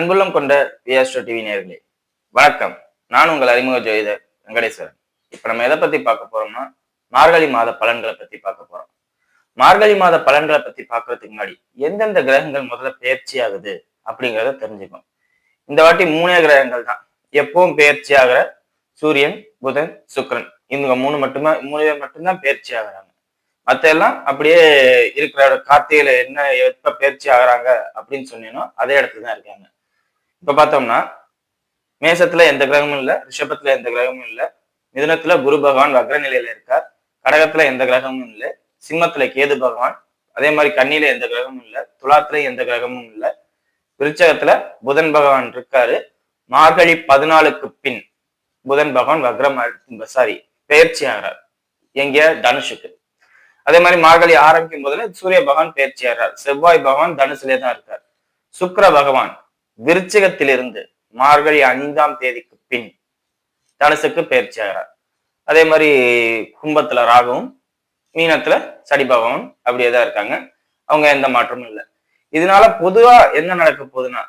அன்புள்ளம் கொண்ட வியாஸ்ட்ரோ டிவி நேர்களே வணக்கம். நான் உங்கள் அறிமுக ஜோதிடர் வெங்கடேஸ்வரன். இப்ப நம்ம எதை பத்தி பார்க்க போறோம்னா மார்கழி மாத பலன்களை பத்தி பார்க்க போறோம். மார்கழி மாத பலன்களை பத்தி பார்க்கறதுக்கு முன்னாடி எந்தெந்த கிரகங்கள் முதல்ல பயிற்சி ஆகுது அப்படிங்கிறத தெரிஞ்சுக்கணும். இந்த வாட்டி மூணே கிரகங்கள் தான். எப்பவும் பயிற்சி ஆகிற சூரியன் புதன் சுக்கிரன். இவங்க மூணு மட்டுமே மூணு பேர் மட்டும்தான் பயிற்சி ஆகுறாங்க மத்த எல்லாம் அப்படியே இருக்கிற கார்த்திகையில என்ன எப்ப பயிற்சி ஆகுறாங்க அப்படின்னு சொன்னீங்கன்னா அதே இடத்துல தான் இருக்காங்க. இப்ப பார்த்தோம்னா மேசத்துல எந்த கிரகமும் இல்ல ரிஷபத்துல எந்த கிரகமும் இல்ல. மிதுனத்துல குரு பகவான் வக்ர நிலையில இருக்கார். கடகத்துல எந்த கிரகமும் இல்லை. சிம்மத்துல கேது பகவான். அதே மாதிரி கண்ணில எந்த கிரகமும் இல்லை. துலாத்துல எந்த கிரகமும் இல்லை. விருச்சகத்துல புதன் பகவான் இருக்காரு. மார்கழி பதினாலுக்கு பின் புதன் பகவான் வக்ரம் சாரி பயிற்சி ஆகிறார். எங்க தனுஷுக்கு. அதே மாதிரி மார்கழி ஆரம்பிக்கும் போதுல சூரிய பகவான் பயிற்சி ஆகிறார். செவ்வாய் பகவான் தனுசுலே தான் இருக்கார். சுக்கிர பகவான் விருச்சிகத்திலிருந்து மார்கழி ஐந்தாம் தேதிக்கு பின் தனுசுக்கு பயிற்சி ஆகிறார் அதே மாதிரி கும்பத்துல ராகவும் மீனத்துல சடி பகவான் அப்படியே தான் இருக்காங்க. அவங்க எந்த மாற்றமும் இல்லை. இதனால பொதுவா என்ன நடக்க போகுதுன்னா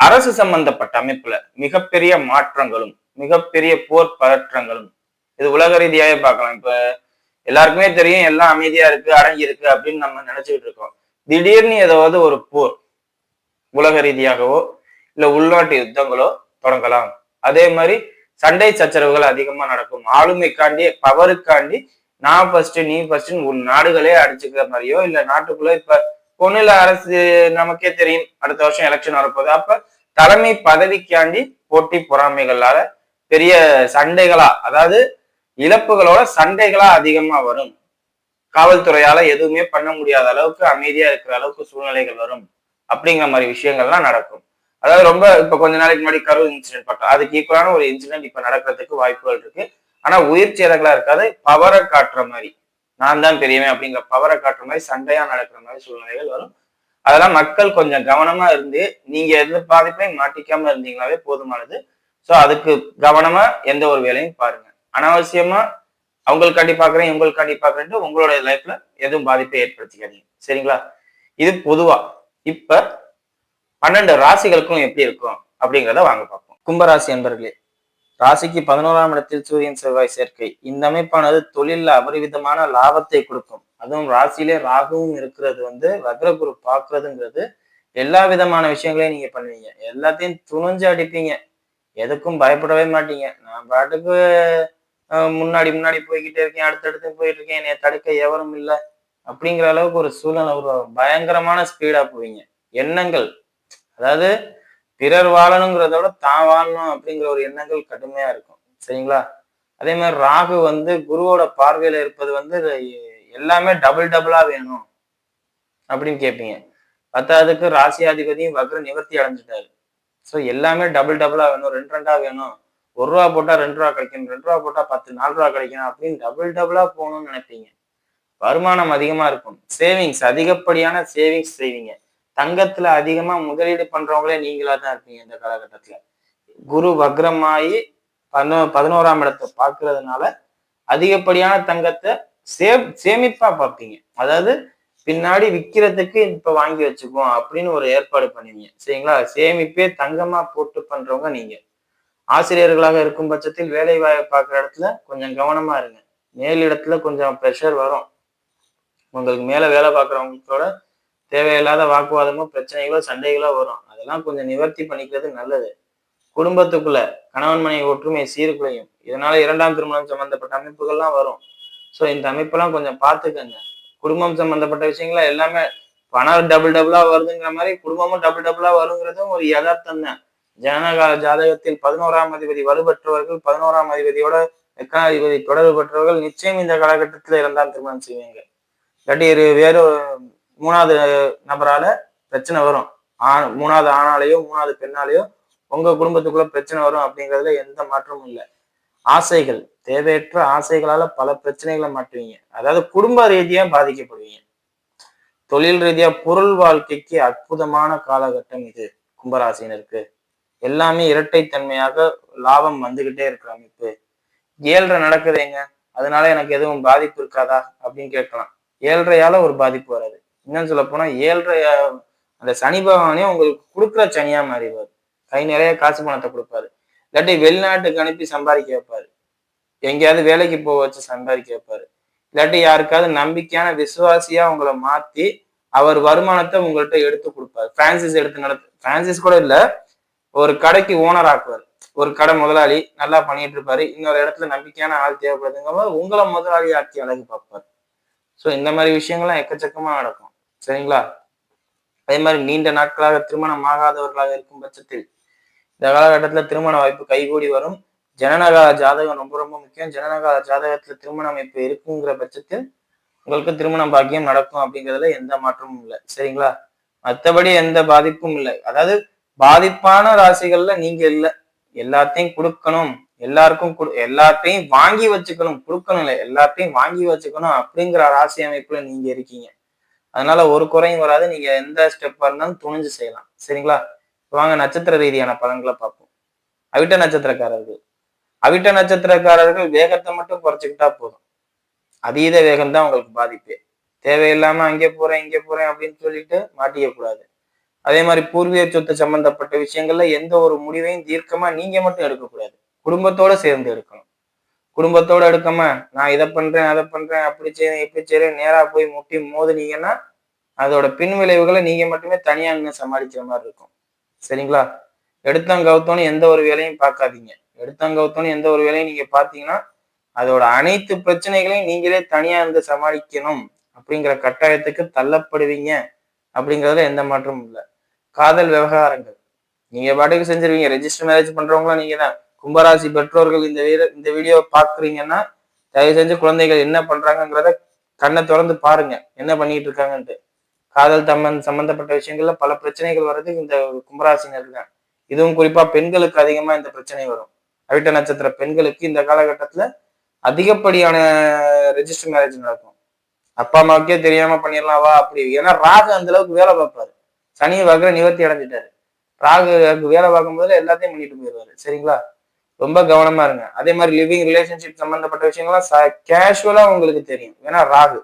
அரசு சம்பந்தப்பட்ட அமைப்புல மிகப்பெரிய மாற்றங்களும் மிகப்பெரிய போர் பதற்றங்களும் இது உலக ரீதியாவே பார்க்கலாம். இப்ப எல்லாருக்குமே தெரியும் எல்லாம் அமைதியா இருக்கு அடங்கி இருக்கு அப்படின்னு நம்ம நினைச்சுக்கிட்டு இருக்கோம். திடீர்னு ஏதாவது ஒரு போர் உலக ரீதியாகவோ இல்ல உள்நாட்டு யுத்தங்களோ தொடங்கலாம். அதே மாதிரி சண்டை சச்சரவுகள் அதிகமா நடக்கும். ஆளுமைக்காண்டி பவருக்காண்டி நான் ஃபர்ஸ்ட் நீ ஃபர்ஸ்ட்னு உன் நாடுகளே அடிச்சுக்கிற மாதிரியோ இல்ல நாட்டுக்குள்ள இப்ப பொண்ணுல அரசு நமக்கே தெரியும். அடுத்த வருஷம் எலெக்ஷன் வரப்போகுது. அப்ப தலைமை பதவிக்காண்டி போட்டி பொறாமைகளால பெரிய சண்டைகளா அதாவது இழப்புகளோட சண்டைகளா அதிகமா வரும். காவல்துறையால எதுவுமே பண்ண முடியாத அளவுக்கு அமைதியா இருக்கிற அளவுக்கு சூழ்நிலைகள் வரும். அப்படிங்கிற மாதிரி விஷயங்கள்லாம் நடக்கும். அதாவது ரொம்ப இப்ப கொஞ்ச நாளைக்கு முன்னாடி கரூர் இன்சிடென்ட் பார்த்தோம். அதுக்கு ஈக்குவலான ஒரு இன்சிடென்ட் இப்ப நடக்கிறதுக்கு வாய்ப்புகள் இருக்கு. ஆனா உயிர் சேதங்களா இருக்காது பவரை காட்டுற மாதிரி. நான் தான் பெரியவன் அப்படிங்கிற பவரை காட்டுற மாதிரி சண்டையா நடக்கிற மாதிரி சூழ்நிலைகள் வரும். அதெல்லாம் மக்கள் கொஞ்சம் கவனமா இருந்து நீங்க எந்த பாதிப்பையும் மாட்டிக்காம இருந்தீங்களாவே போதுமானது. ஸோ அதுக்கு கவனமா எந்த ஒரு வேலையும் பாருங்க. அனாவசியமா அவங்களுக்காண்டி பாக்குறேன் இவங்களுக்காண்டி பாக்குறேன்ட்டு உங்களோட லைஃப்ல எதுவும் பாதிப்பை ஏற்படுத்திக்காதீங்க. சரிங்களா? இது பொதுவா. இப்ப பன்னெண்டு ராசிகளுக்கும் எப்படி இருக்கும் அப்படிங்கிறத வாங்க பார்ப்போம். கும்பராசி என்பர்களே ராசிக்கு பதினோராம் இடத்தில் சூரியன் செவ்வாய் சேர்க்கை. இந்த அமைப்பானது தொழில அபரிவிதமான லாபத்தை கொடுக்கும். அதுவும் ராசியிலே ராகுவும் இருக்கிறது வந்து வக்ரகுரு பாக்குறதுங்கிறது எல்லா விதமான விஷயங்களையும் நீங்க பண்ணுவீங்க. எல்லாத்தையும் துணிஞ்சு அடிப்பீங்க. எதுக்கும் பயப்படவே மாட்டீங்க. நான் பாட்டுக்கு முன்னாடி முன்னாடி போய்கிட்டே இருக்கேன் அடுத்தடுத்து போயிட்டு இருக்கேன். என்னை தடுக்க எவரும் இல்லை. அப்படிங்கிற அளவுக்கு ஒரு சூழ்நிலை உருவாகும் பயங்கரமான ஸ்பீடா போவீங்க. எண்ணங்கள். அதாவது பிறர் வாழணுங்கிறத விட தான் வாழணும் அப்படிங்கிற ஒரு எண்ணங்கள் கடுமையா இருக்கும். சரிங்களா? அதே மாதிரி ராகு வந்து குருவோட பார்வையில இருப்பது வந்து எல்லாமே டபுள் டபுளா வேணும் அப்படின்னு கேட்பீங்க பத்தாவதுக்கு ராசியாதிபதியும் வக்ர நிவர்த்தி அடைஞ்சிட்டாரு. ஸோ எல்லாமே டபுள் டபுளா வேணும். ரெண்டு ரெண்டா வேணும். ஒரு ரூபா போட்டா ரெண்டு ரூபா கிடைக்கணும். ரெண்டு ரூபா போட்டா பத்து நாலு ரூபா கிடைக்கணும் அப்படின்னு டபுள் டபுளா போகணும்னு நினைப்பீங்க. வருமானம் அதிகமா இருக்கும். சேவிங்ஸ் அதிகப்படியான சேவிங்ஸ் செய்வீங்க. தங்கத்துல அதிகமா முதலீடு பண்றவங்களே நீங்களா தான் இருப்பீங்க இந்த காலகட்டத்துல. குரு வக்ரமாயி பதினோ பதினோராம் இடத்தை பார்க்கறதுனால அதிகப்படியான தங்கத்தை சே சேமிப்பா பார்ப்பீங்க. அதாவது பின்னாடி விற்கிறதுக்கு இப்ப வாங்கி வச்சுக்குவோம் அப்படின்னு ஒரு ஏற்பாடு பண்ணுவீங்க சரிங்களா? சேமிப்பே தங்கமா போட்டு பண்றவங்க நீங்க. ஆசிரியர்களாக இருக்கும் பட்சத்தில் வேலை வாய்ப்பு பார்க்குற இடத்துல கொஞ்சம் கவனமா இருங்க. மேல் இடத்துல கொஞ்சம் ப்ரெஷர் வரும். உங்களுக்கு மேலே வேலை பார்க்குறவங்களோட தேவையில்லாத வாக்குவாதமோ பிரச்சனைகளோ சண்டைகளோ வரும். அதெல்லாம் கொஞ்சம் நிவர்த்தி பண்ணிக்கிறது நல்லது. குடும்பத்துக்குள்ள கணவன் மனைவி ஒற்றுமை சீர்குலையும். இதனால இரண்டாம் திருமணம் சம்பந்தப்பட்ட அமைப்புகள்லாம் வரும். ஸோ இந்த அமைப்பெல்லாம் கொஞ்சம் பார்த்துக்கங்க. குடும்பம் சம்பந்தப்பட்ட விஷயங்கள எல்லாமே பணம் டபுள் டபுளா வருதுங்கிற மாதிரி குடும்பமும் டபுள் டபுளா வருங்கிறதும் ஒரு யதார்த்தம் தான். ஜனகால ஜாதகத்தில் பதினோராம் அதிபதி வலுப்பெற்றவர்கள் பதினோராம் அதிபதியோட எக்காதிபதி தொடர்பு பெற்றவர்கள் நிச்சயம் இந்த காலகட்டத்தில் இரண்டாம் திருமணம் செய்வீங்க. இல்லாட்டி வேறு மூணாவது நபரால பிரச்சனை வரும். ஆண் மூணாவது ஆணாலேயோ மூணாவது பெண்ணாலேயோ உங்க குடும்பத்துக்குள்ள பிரச்சனை வரும் அப்படிங்கிறதுல எந்த மாற்றமும் இல்லை. ஆசைகள் தேவையற்ற ஆசைகளால பல பிரச்சனைகளை மாட்டுவீங்க. அதாவது குடும்ப ரீதியா பாதிக்கப்படுவீங்க. தொழில் ரீதியா பொருள் வாழ்க்கைக்கு அற்புதமான காலகட்டம் இது கும்பராசினருக்கு. எல்லாமே இரட்டைத்தன்மையாக லாபம் வந்துகிட்டே இருக்கிற அமைப்பு. ஏழ்ற நடக்குதுங்க அதனால எனக்கு எதுவும் பாதிப்பு இருக்காதா? அப்படின்னு கேட்கலாம். ஏழ்றையால ஒரு பாதிப்பு வராது. என்னன்னு சொல்ல போனா ஏழ்றை அந்த சனி பகவானே உங்களுக்கு கொடுக்குற சனியா மாறிடுவார். கை நிறைய காசு பணத்தை கொடுப்பாரு. இல்லாட்டி வெளிநாட்டுக்கு அனுப்பி சம்பாதிக்க வைப்பாரு. எங்கேயாவது வேலைக்கு போக வச்சு சம்பாதிக்க வைப்பாரு. இல்லாட்டி யாருக்காவது நம்பிக்கையான விசுவாசியா உங்களை மாத்தி அவர் வருமானத்தை உங்கள்கிட்ட எடுத்து கொடுப்பாரு. பிரான்சிஸ் எடுத்து நடத்து பிரான்சிஸ் கூட இல்ல ஒரு கடைக்கு ஓனர் ஆக்குவார். ஒரு கடை முதலாளி நல்லா பண்ணிட்டு இருப்பாரு. இன்னொரு இடத்துல நம்பிக்கையான ஆள் தேவைப்படுதுங்க உங்களை முதலாளி ஆக்கி அழகு பார்ப்பாரு. ஸோ இந்த மாதிரி விஷயங்கள்லாம் எக்கச்சக்கமா நடக்கும். சரிங்களா? அதே மாதிரி நீண்ட நாட்களாக திருமணம் ஆகாதவர்களாக இருக்கும் பட்சத்தில் இந்த காலகட்டத்துல திருமண வாய்ப்பு கைகூடி வரும். ஜனனகால ஜாதகம் ரொம்ப ரொம்ப முக்கியம். ஜனனகால ஜாதகத்துல திருமண அமைப்பு இருக்குங்கிற பட்சத்தில் உங்களுக்கு திருமணம் பாக்கியம் நடக்கும் அப்படிங்கிறதுல எந்த மாற்றமும் இல்லை. சரிங்களா? மற்றபடி எந்த பாதிப்பும் இல்லை. அதாவது பாதிப்பான ராசிகள்ல நீங்க இல்லை. எல்லாத்தையும் கொடுக்கணும். எல்லாருக்கும் எல்லாத்தையும் வாங்கி வச்சுக்கணும் கொடுக்கணும் இல்லை எல்லாத்தையும் வாங்கி வச்சுக்கணும் அப்படிங்கிற ராசி அமைப்புல நீங்க இருக்கீங்க. அதனால ஒரு குறையும் வராது நீங்க எந்த ஸ்டெப்பா இருந்தாலும் துணிஞ்சு செய்யலாம். சரிங்களா? வாங்க நட்சத்திர ரீதியான பலன்களை பார்ப்போம். அவிட்ட நட்சத்திரக்காரர்கள். அவிட்ட நட்சத்திரக்காரர்கள் வேகத்தை மட்டும் குறைச்சிக்கிட்டா போதும். அதீத வேகம் தான் உங்களுக்கு பாதிப்பே. தேவையில்லாம அங்கே போறேன் இங்கே போறேன் அப்படின்னு சொல்லிட்டு மாட்டிக்க கூடாது. அதே மாதிரி பூர்வீக சொத்து சம்பந்தப்பட்ட விஷயங்கள்ல எந்த ஒரு முடிவையும் தீர்க்கமா நீங்க மட்டும் எடுக்கக்கூடாது. குடும்பத்தோட சேர்ந்து எடுக்கணும் குடும்பத்தோட எடுக்காம நான் இதை பண்றேன் அதை பண்றேன் அப்படி செய்யறேன் இப்படி செய்யறேன் நேரா போய் முட்டி மோதுனீங்கன்னா அதோட பின் விளைவுகளை நீங்க மட்டுமே தனியா நின்று சமாளிக்கிற மாதிரி இருக்கும். சரிங்களா? எடுத்தங்கவுத்தோன்னு எந்த ஒரு வேலையும் பார்க்காதீங்க. எடுத்தங்கவுத்தோன்னு எந்த ஒரு வேலையும் நீங்க பாத்தீங்கன்னா அதோட அனைத்து பிரச்சனைகளையும் நீங்களே தனியா இருந்து சமாளிக்கணும் அப்படிங்கிற கட்டாயத்துக்கு தள்ளப்படுவீங்க அப்படிங்கிறதுல எந்த மாற்றமும் இல்லை. காதல் விவகாரங்கள். நீங்க பாட்டுக்கு செஞ்சிருவீங்க. ரெஜிஸ்டர் மேரேஜ் பண்றவங்களும் நீங்க தான் கும்பராசி பெற்றோர்கள் இந்த வீர இந்த வீடியோ பார்க்குறீங்கன்னா தயவு செஞ்சு குழந்தைகள் என்ன பண்றாங்கங்கிறத கண்ணை திறந்து பாருங்க. என்ன பண்ணிட்டு இருக்காங்கன்ட்டு. காதல் தம்மன் சம்பந்தப்பட்ட விஷயங்கள்ல பல பிரச்சனைகள் வர்றது இந்த கும்பராசினருக்கு தான். இதுவும் குறிப்பா பெண்களுக்கு அதிகமா இந்த பிரச்சனை வரும். அவிட்ட நட்சத்திர பெண்களுக்கு இந்த காலகட்டத்துல அதிகப்படியான ரெஜிஸ்டர் மேரேஜ் நடக்கும். அப்பா அம்மாவுக்கே தெரியாம பண்ணிடலாம் வா அப்படி. ஏன்னா ராகு அந்த அளவுக்கு வேலை பார்ப்பாரு. சனி வகர நிவர்த்தி அடைஞ்சிட்டாரு. ராகு வேலை பார்க்கும் போதுல எல்லாத்தையும் பண்ணிட்டு போயிடுவாரு. சரிங்களா? ரொம்ப கவனமா இருங்க. அதே மாதிரி லிவிங் ரிலேஷன்ஷிப் சம்பந்தப்பட்ட விஷயங்கள்லாம் கேஷுவலா உங்களுக்கு தெரியும். ஏன்னா ராகு.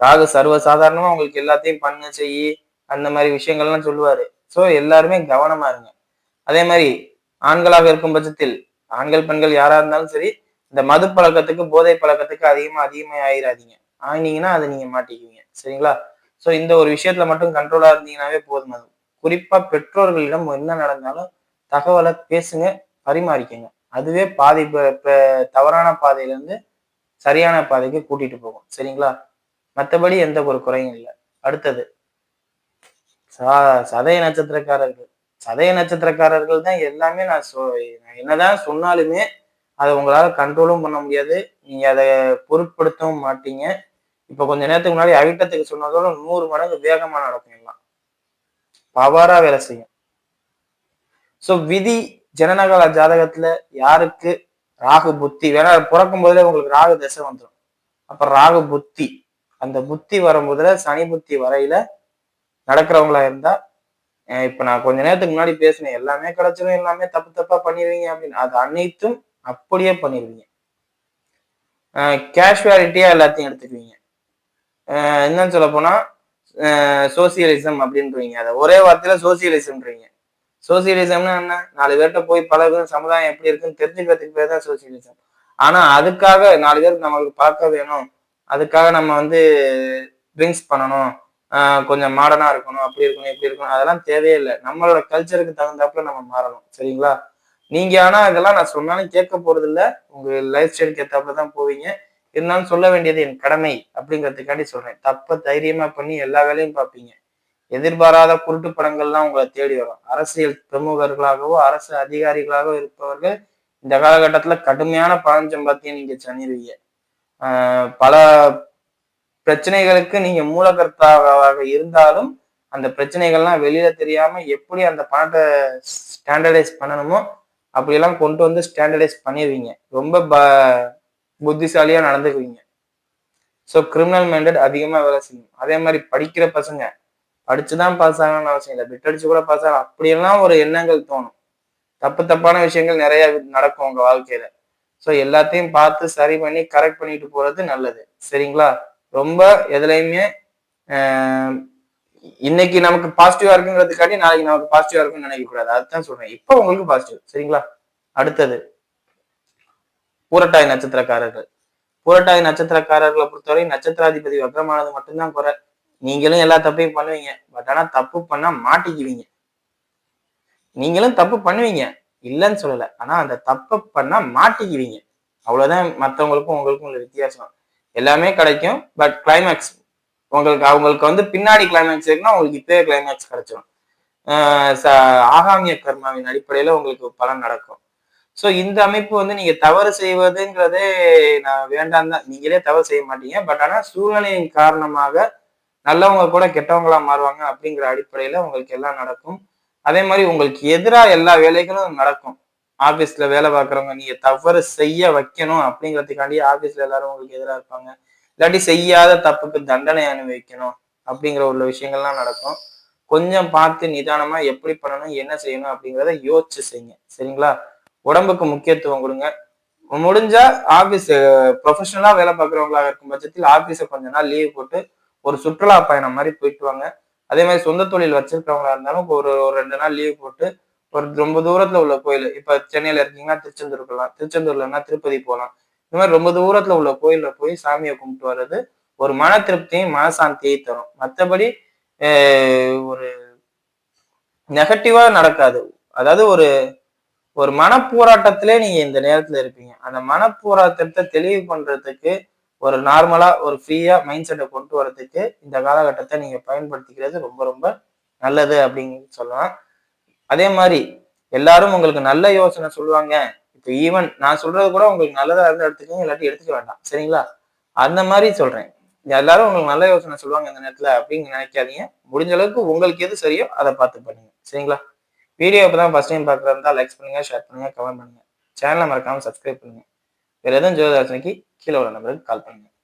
ராகு சர்வ சாதாரணமா உங்களுக்கு எல்லாத்தையும் பண்ண செய்யி அந்த மாதிரி விஷயங்கள்லாம் சொல்லுவாரு. ஸோ எல்லாருமே கவனமா இருங்க. அதே மாதிரி ஆண்களாக இருக்கும் பட்சத்தில் ஆண்கள் பெண்கள் யாரா இருந்தாலும் சரி இந்த மது பழக்கத்துக்கு போதை பழக்கத்துக்கு அதிகமா அதிகமாக ஆயிராதீங்க. ஆயினீங்கன்னா அதை நீங்க மாட்டிக்குவீங்க. சரிங்களா? ஸோ இந்த ஒரு விஷயத்துல மட்டும் கண்ட்ரோலா இருந்தீங்கன்னாவே போதும் அது. குறிப்பா பெற்றோர்களிடம் என்ன நடந்தாலும் தகவலை பேசுங்க. பரிமாறிக்கங்க. அதுவே பாதி தவறான பாதையிலேருந்து சரியான பாதைக்கு கூட்டிட்டு போகும். சரிங்களா? மற்றபடி எந்த ஒரு குறையும் இல்லை. அடுத்தது சதய நட்சத்திரக்காரர்கள். சதய நட்சத்திரக்காரர்கள் தான் எல்லாமே நான் சொ என்னதான் சொன்னாலுமே அதை உங்களால் கண்ட்ரோலும் பண்ண முடியாது. நீங்க அதை பொருட்படுத்தவும் மாட்டீங்க. இப்போ கொஞ்ச நேரத்துக்கு முன்னாடி அவிட்டத்துக்கு சொன்னதோட நூறு மடங்கு வேகமாக நடக்கும் எல்லாம் பவரா வேலை செய்யும். ஸோ விதி ஜனநகல ஜாதகத்துல யாருக்கு ராகு புத்தி? வேணா பிறக்கும் போதுல உங்களுக்கு ராகு தசை வந்துடும் அப்ப ராகு புத்தி அந்த புத்தி வரும்போதுல சனி புத்தி வரையில நடக்கிறவங்களா இருந்தா இப்ப நான் கொஞ்ச நேரத்துக்கு முன்னாடி பேசினேன். எல்லாமே கிடைச்சிடும் எல்லாமே தப்பு தப்பா பண்ணிடுவீங்க அப்படின்னு. அது அனைத்தும் அப்படியே பண்ணிடுவீங்க. கேஷுவாலிட்டியா எல்லாத்தையும் எடுத்துக்குவீங்க. என்னன்னு சொல்ல போனா சோசியலிசம் அப்படின்றீங்க அதை ஒரே வார்த்தையில சோசியலிசம்ன்றீங்க சோசியலிசம்னா என்ன? நாலு பேர்கிட்ட போய் பழகும் சமுதாயம் எப்படி இருக்குன்னு தெரிஞ்சுக்கிறதுக்கு பேர் தான் சோசியலிசம். ஆனா அதுக்காக நாலு பேருக்கு நம்மளுக்கு பார்க்க வேணும். அதுக்காக நம்ம வந்து ட்ரிங்க்ஸ் பண்ணணும். கொஞ்சம் மாடர்னா இருக்கணும். அப்படி இருக்கணும் எப்படி இருக்கணும். அதெல்லாம் தேவையே இல்லை. நம்மளோட கல்ச்சருக்கு தகுந்தாப்புல நம்ம மாறணும். சரிங்களா? நீங்க ஆனா இதெல்லாம் நான் சொன்னாலும் கேட்க போறது இல்லை. உங்க லைஃப் ஸ்டைலுக்கு ஏத்தாப்புல தான் போவீங்க. இருந்தாலும் சொல்ல வேண்டியது என் கடமை அப்படிங்கிறதுக்காண்டி சொல்றேன். தப்ப தைரியமா பண்ணி எல்லா வேலையும் பார்ப்பீங்க. எதிர்பாராத குருட்டு படங்கள்லாம் உங்களை தேடி வரும். அரசியல் பிரமுகர்களாகவோ அரசு அதிகாரிகளாகவோ இருப்பவர்கள் இந்த காலகட்டத்துல கடுமையான பலன் சம்பாத்தியம் நீங்க சனிருவீங்க பல பிரச்சனைகளுக்கு நீங்க மூலகர்த்தாவாக இருந்தாலும் அந்த பிரச்சனைகள்லாம் வெளியில தெரியாம எப்படி அந்த பணத்தை ஸ்டாண்டர்டைஸ் பண்ணணுமோ அப்படியெல்லாம் கொண்டு வந்து ஸ்டாண்டர்டைஸ் பண்ணிடுவீங்க ரொம்ப ப புத்திசாலியா நடந்துக்குவீங்க. ஸோ கிரிமினல் மைண்டட் அதிகமாக வேலை செய்யும். அதே மாதிரி படிக்கிற பசங்க அடிச்சுதான் பாஸ் ஆகணும்னு அவசியம் இல்லை. பிட் அடிச்சு கூட பாஸ் ஆகலாம். அப்படியெல்லாம் ஒரு எண்ணங்கள் தோணும். தப்பு தப்பான விஷயங்கள் நிறைய நடக்கும் உங்க வாழ்க்கையில. ஸோ எல்லாத்தையும் பார்த்து சரி பண்ணி கரெக்ட் பண்ணிட்டு போறது நல்லது. சரிங்களா? ரொம்ப எதுலையுமே இன்னைக்கு நமக்கு பாசிட்டிவா இருக்குங்கிறதுக்காட்டி நாளைக்கு நமக்கு பாசிட்டிவா இருக்கும்னு நினைக்க கூடாது அதுதான் சொல்றேன். இப்போ உங்களுக்கு பாசிட்டிவ் சரிங்களா? அடுத்தது. பூரட்டாய் நட்சத்திரக்காரர்கள். பூரட்டாய் நட்சத்திரக்காரர்களை பொறுத்தவரை நட்சத்திராதிபதி வக்ரமானது மட்டும்தான் குறை. நீங்களும் எல்லா தப்பையும் பண்ணுவீங்க. பட் ஆனா தப்பு பண்ணா மாட்டிக்குவீங்க. நீங்களும் தப்பு பண்ணுவீங்க. இல்லைன்னு சொல்லல. ஆனா அந்த தப்பை பண்ணா மாட்டிக்குவீங்க. அவ்வளவுதான் மற்றவங்களுக்கும் உங்களுக்கும் உள்ள வித்தியாசம். எல்லாமே கிடைக்கும். பட் கிளைமேக்ஸ் உங்களுக்கு அவங்களுக்கு வந்து பின்னாடி கிளைமேக்ஸ் இருக்குன்னா உங்களுக்கு இப்பயே கிளைமேக்ஸ் கிடைச்சிடும் ஆஹ் ஆகாமிய கர்மாவின் அடிப்படையில உங்களுக்கு பலன் நடக்கும். ஸோ இந்த அமைப்பு வந்து நீங்க தவறு செய்வதுங்கிறதே நான் வேண்டாம் தான் நீங்களே தவறு செய்ய மாட்டீங்க. பட் ஆனா சூழ்நிலையின் காரணமாக நல்லவங்க கூட கெட்டவங்களா மாறுவாங்க அப்படிங்கிற அடிப்படையில உங்களுக்கு எல்லாம் நடக்கும். அதே மாதிரி உங்களுக்கு எதிராக எல்லா வேலைகளும் நடக்கும். ஆபீஸ்ல வேலை பார்க்குறவங்க நீங்க தவறு செய்ய வைக்கணும் அப்படிங்கிறதுக்காண்டி ஆபீஸ்ல எல்லாரும் உங்களுக்கு எதிராக இருப்பாங்க. இல்லாட்டி செய்யாத தப்புக்கு தண்டனை அனுபவிக்கணும் அப்படிங்கிற உள்ள விஷயங்கள்லாம் நடக்கும். கொஞ்சம் பார்த்து நிதானமா எப்படி பண்ணணும் என்ன செய்யணும் அப்படிங்கிறத யோசிச்சு செய்யுங்க. சரிங்களா? உடம்புக்கு முக்கியத்துவம் கொடுங்க. முடிஞ்சா ஆபீஸ் ப்ரொஃபஷனலா வேலை பார்க்குறவங்களாக இருக்கும் பட்சத்தில் ஆபீஸை கொஞ்ச நாள் லீவ் போட்டு ஒரு சுற்றுலா பயணம் மாதிரி போயிட்டு வாங்க. அதே மாதிரி சொந்த தொழில் வச்சிருக்கிறவங்களா இருந்தாலும் ஒரு ஒரு ரெண்டு நாள் லீவ் போட்டு ஒரு ரொம்ப தூரத்துல உள்ள கோயில். இப்ப சென்னையில இருக்கீங்கன்னா திருச்செந்தூர் போகலாம் திருச்செந்தூர்லன்னா திருப்பதி போகலாம் இந்த மாதிரி ரொம்ப தூரத்துல உள்ள கோயில்ல போய் சாமியை கும்பிட்டு வர்றது ஒரு மன திருப்தியும் மனசாந்தியை தரும். மற்றபடி ஒரு நெகட்டிவா நடக்காது. அதாவது ஒரு ஒரு மனப்போராட்டத்திலே நீங்க இந்த நேரத்துல இருப்பீங்க. அந்த மனப்போராட்டத்தை தெளிவு பண்றதுக்கு ஒரு நார்மலா ஒரு ஃப்ரீயா மைண்ட் செட்டை கொண்டு வரதுக்கு இந்த காலகட்டத்தை நீங்க பயன்படுத்திக்கிறது ரொம்ப ரொம்ப நல்லது அப்படின்னு சொல்லலாம். அதே மாதிரி எல்லாரும் உங்களுக்கு நல்ல யோசனை சொல்லுவாங்க. இப்போ ஈவன் நான் சொல்றது கூட உங்களுக்கு நல்லதா இருந்தால் எடுத்துக்கோங்க இல்லாட்டி எடுத்துக்க வேண்டாம். சரிங்களா? அந்த மாதிரி சொல்றேன். எல்லாரும் உங்களுக்கு நல்ல யோசனை சொல்லுவாங்க இந்த நேரத்தில் அப்படின்னு நினைக்காதீங்க. முடிஞ்ச அளவுக்கு உங்களுக்கு எது சரியோ அதை பார்த்து பண்ணுங்க. சரிங்களா? வீடியோ இப்போ தான் ஃபர்ஸ்ட் டைம் பார்க்குறதா லைக்ஸ் பண்ணுங்க ஷேர் பண்ணுங்க கமெண்ட் பண்ணுங்க. சேனலை மறக்காமல் சப்ஸ்கிரைப் பண்ணுங்க. வேறு எதுவும் ஜோதிராஜனைக்கு கீழே உள்ள நம்பருக்கு கால் பண்ணுங்கள்